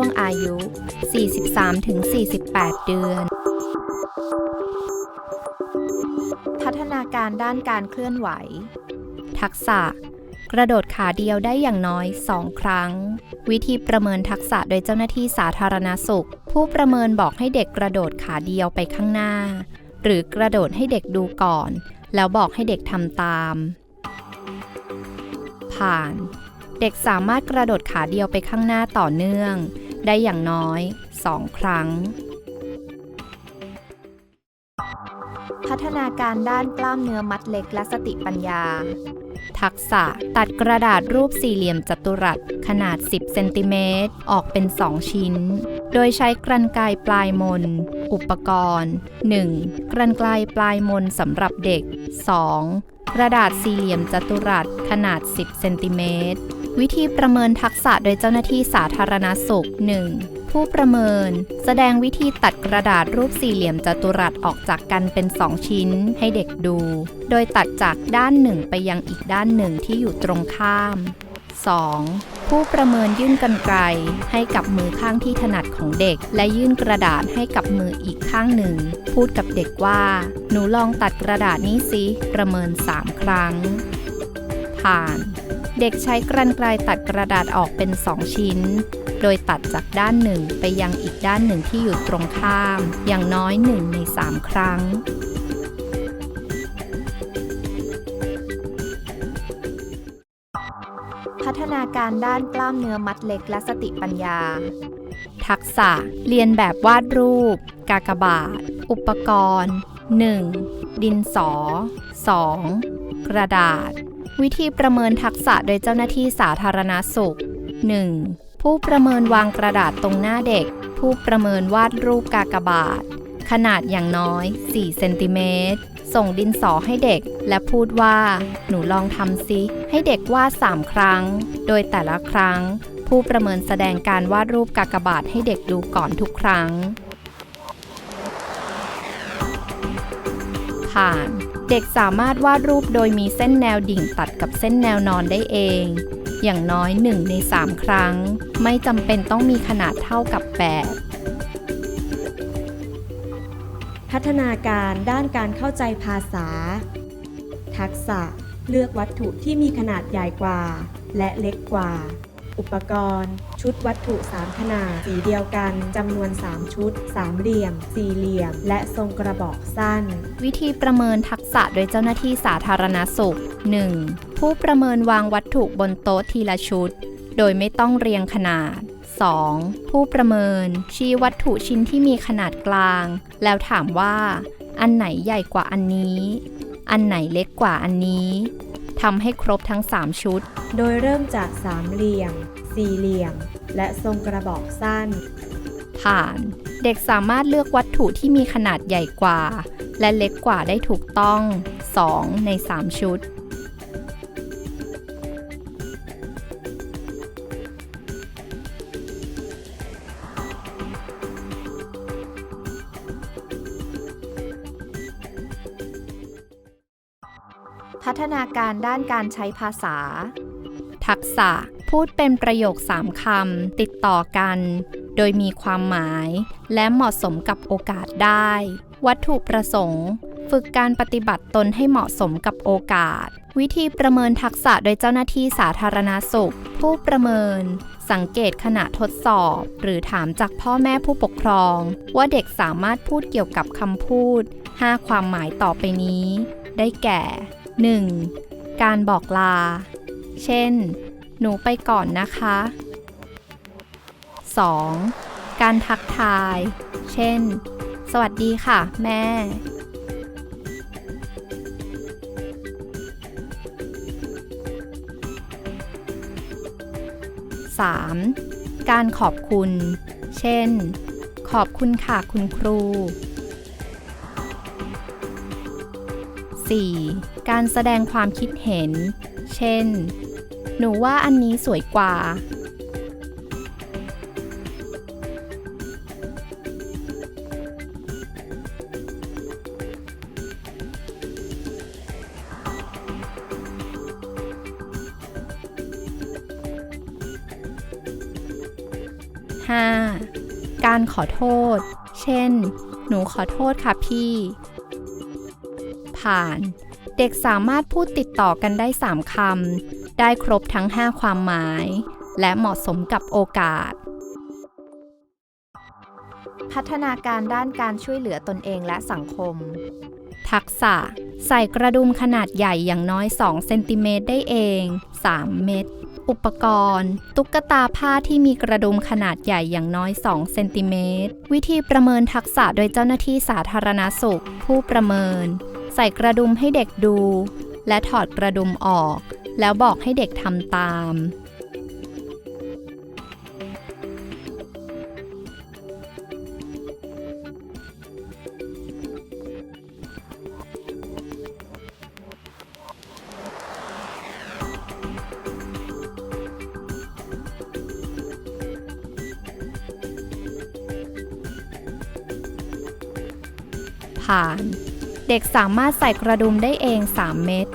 ช่วงอายุ 43-48 เดือน พัฒนาการด้านการเคลื่อนไหว ทักษะ กระโดดขาเดียวได้อย่างน้อย 2 ครั้ง วิธีประเมินทักษะโดยเจ้าหน้าที่สาธารณสุข ผู้ประเมินบอกให้เด็กกระโดดขาเดียวไปข้างหน้า หรือกระโดดให้เด็กดูก่อน แล้วบอกให้เด็กทำตาม ผ่านเด็กสามารถกระโดดขาเดียวไปข้างหน้าต่อเนื่อง ได้อย่างน้อย 2 ครั้ง พัฒนาการด้านกล้ามเนื้อมัดเล็กและสติปัญญา ทักษะตัดกระดาษรูปสี่เหลี่ยมจัตุรัสขนาด 10 เซนติเมตรออกเป็น 2 ชิ้น โดยใช้กรรไกรปลายมน อุปกรณ์ 1. กรรไกรปลายมนสำหรับเด็ก 2. กระดาษสี่เหลี่ยมจัตุรัสขนาด 10 เซนติเมตร วิธีประเมินทักษะโดยเจ้าหน้าที่สาธารณสุข 1. ผู้ประเมิน แสดงวิธีตัดกระดาษรูปสี่เหลี่ยมจัตุรัสออกจากกันเป็น 2 ชิ้นให้เด็กดู โดยตัดจากด้านหนึ่งไปยังอีกด้านหนึ่งที่อยู่ตรงข้าม 2. ผู้ประเมินยื่นกรรไกรให้กับมือข้างที่ถนัดของเด็ก และยื่นกระดาษให้กับมืออีกข้างหนึ่ง พูดกับเด็กว่า หนูลองตัดกระดาษนี้สิ ประเมิน 3 ครั้ง ผ่าน เด็กใช้กรรไกรตัดกระดาษออกเป็น 2 ชิ้น โดยตัดจากด้านหนึ่งไปยังอีกด้านหนึ่งที่อยู่ตรงข้าม อย่างน้อย1ใน 3 ครั้งพัฒนาการด้านกล้ามเนื้อมัดเล็กและสติปัญญา ทักษะ เรียนแบบวาดรูป กากบาท อุปกรณ์ 1. ดินสอ 2. กระดาษ วิธีประเมินทักษะโดยเจ้าหน้าที่สาธารณสุข 1. ผู้ประเมินวางกระดาษตรงหน้าเด็ก ผู้ประเมินวาดรูปกากบาท ขนาดอย่างน้อย 4 เซนติเมตร ส่งดินสอให้เด็ก และพูดว่า หนูลองทำซิ ให้เด็กวาด 3 ครั้ง โดยแต่ละครั้ง ผู้ประเมินแสดงการวาดรูปกากบาทให้เด็กดูก่อนทุกครั้ง ผ่าน เด็กสามารถวาดรูปโดยมีเส้นแนวดิ่งตัดกับเส้นแนวนอนได้เอง อย่างน้อย1ใน3 ครั้ง ไม่จำเป็นต้องมีขนาดเท่ากับแบบพัฒนาการด้านการเข้าใจภาษา ทักษะเลือกวัตถุที่มีขนาดใหญ่กว่า และเล็กกว่า อุปกรณ์ ชุดวัตถุ 3 ขนาด สีเดียวกันจำนวน 3 ชุด สามเหลี่ยม สี่เหลี่ยม และทรงกระบอกสั้น วิธีประเมินทักษะโดยเจ้าหน้าที่สาธารณสุข 1. ผู้ประเมินวางวัตถุบนโต๊ะทีละชุด โดยไม่ต้องเรียงขนาด 2. ผู้ประเมิน ชี้วัตถุชิ้นที่มีขนาดกลาง แล้วถามว่า อันไหนใหญ่กว่าอันนี้ อันไหนเล็กกว่าอันนี้ ทำให้ครบทั้ง 3 ชุด โดยเริ่มจากสามเหลี่ยม สี่เหลี่ยม และทรงกระบอกสั้น ผ่าน เด็กสามารถเลือกวัตถุที่มีขนาดใหญ่กว่า และเล็กกว่าได้ถูกต้อง 2 ใน 3 ชุด พัฒนาการด้านการใช้ภาษา ทักษะพูดเป็นประโยค3คำติดต่อกัน โดยมีความหมายและเหมาะสมกับโอกาสได้ วัตถุประสงค์ ฝึกการปฏิบัติตนให้เหมาะสมกับโอกาส วิธีประเมินทักษะโดยเจ้าหน้าที่สาธารณสุข ผู้ประเมิน สังเกตขณะทดสอบ หรือถามจากพ่อแม่ผู้ปกครอง ว่าเด็กสามารถพูดเกี่ยวกับคำพูด 5 ความหมายต่อไปนี้ ได้แก่ 1. การบอกลา เช่น หนูไปก่อนนะคะ 2. การทักทาย เช่น สวัสดีค่ะ แม่ 3. การขอบคุณ เช่น ขอบคุณค่ะคุณครู 4. การแสดงความคิดเห็น เช่น หนูว่าอันนี้สวยกว่า 5. การขอโทษ เช่น หนูขอโทษค่ะพี่ ผ่าน เด็กสามารถพูดติดต่อกันได้ 3คำ ได้ครบทั้ง 5 ความหมาย และเหมาะสมกับโอกาส พัฒนาการด้านการช่วยเหลือตนเองและสังคม ทักษะ ใส่กระดุมขนาดใหญ่อย่างน้อย 2 เซนติเมตรได้เอง 3 เม็ดอุปกรณ์ ตุ๊กตาผ้าที่มีกระดุมขนาดใหญ่อย่างน้อย 2 เซนติเมตร วิธีประเมินทักษะโดยเจ้าหน้าที่สาธารณสุข ผู้ประเมิน ใส่กระดุมให้เด็กดู และถอดกระดุมออก แล้วบอกให้เด็กทำตาม ผ่าน ด็กสามารถใส่กระดุมได้เอง 3 เม็ด